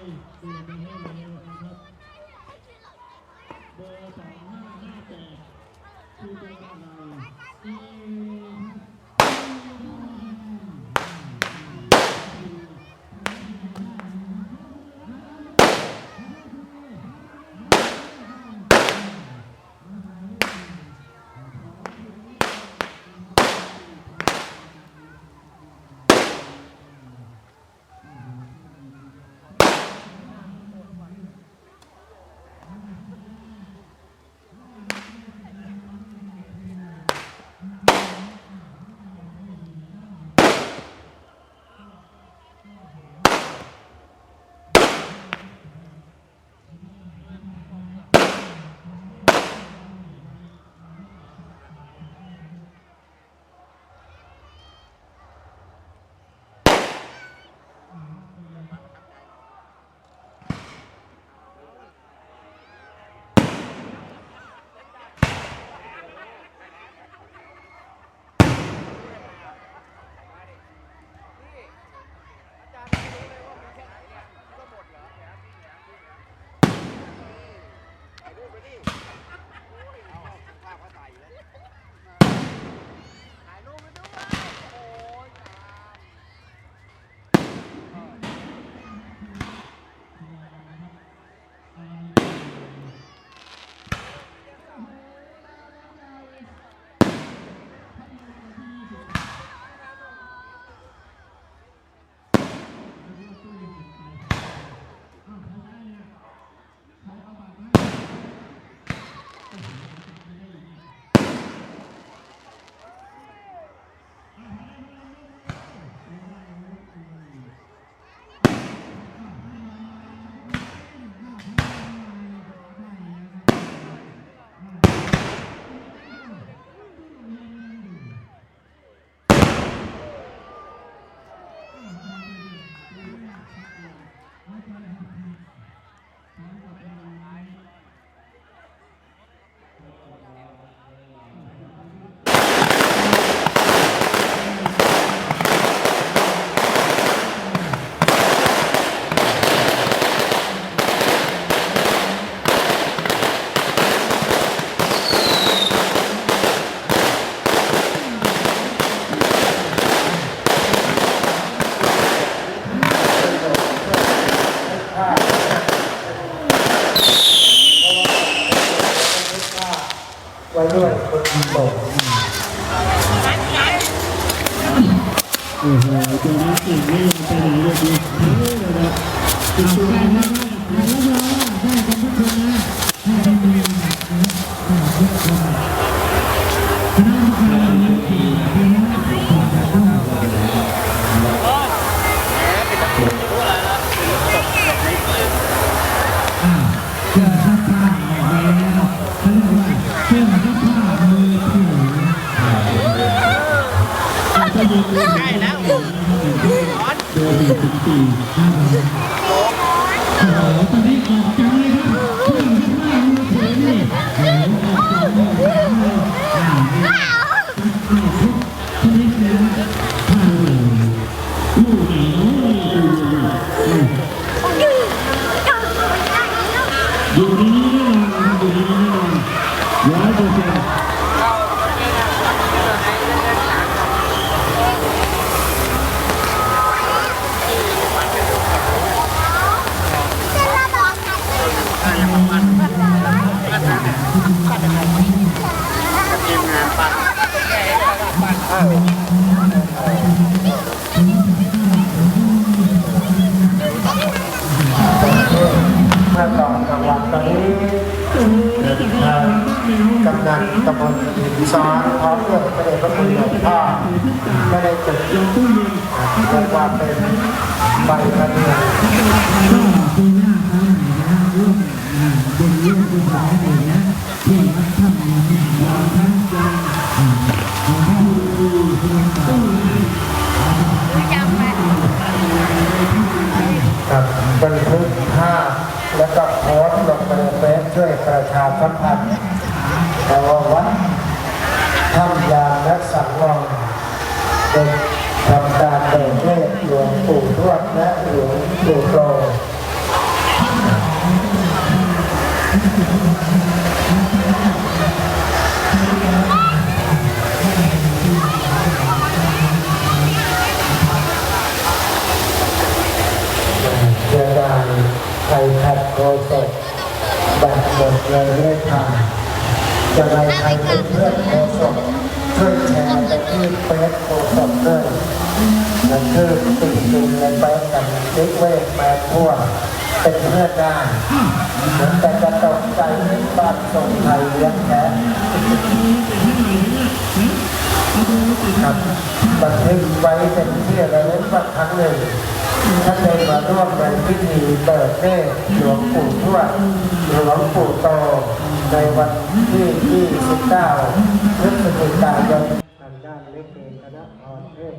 ดูไปให้แล้วนะครับเบอร์สองห้าห้าแปดคือเบอร์อะไรเโอ้โหตัวนี้เก่งนี่ไปไหนเลยดีนะครับติดตัวนะครับแล้วก็ได้กันทุกคนนะ ในนี้แน่นอนครับอยู่ในนี้แน่นอนร้อยเปอร์เซ็นต์ งานปันเมื่อตอนกลางวันตอนนี้กำนันตำบลหินซ้อนพร้อมด้วยพระเดชพระคุณหลวงพ่อไม่ได้จุดเรียกว่าเป็นใบกระเดือน ประชาสัมพันธ์แต่ว่าวัดถ้ำยามและสังวรเด็กทำการเบิกเล่หลวงปู่ทวดและหลวงปู่โต เลยเรื่อยทางจะในใครเป็นเพื่อนโคศกช่วยแชร์ไปที่เฟซโคศกด้วยนั่นคือสิ่งจริงในเฟซกันเลิกเวทแมนทั่วเป็นเพื่อนได้เหมือนแต่จะตกใจที่บ้านทรงไทยเลี้ยงแท้ครับบันทึกไว้เป็นที่ระลึกว่าครั้งหนึ่ง ท่านได้มาร่วมในพิธีเปิดเนตรหลวงปู่ทวดหลวงปู่โต ในวันที่ 29พฤศจิกายนทางด้านเล็กเองคณะพรเทพ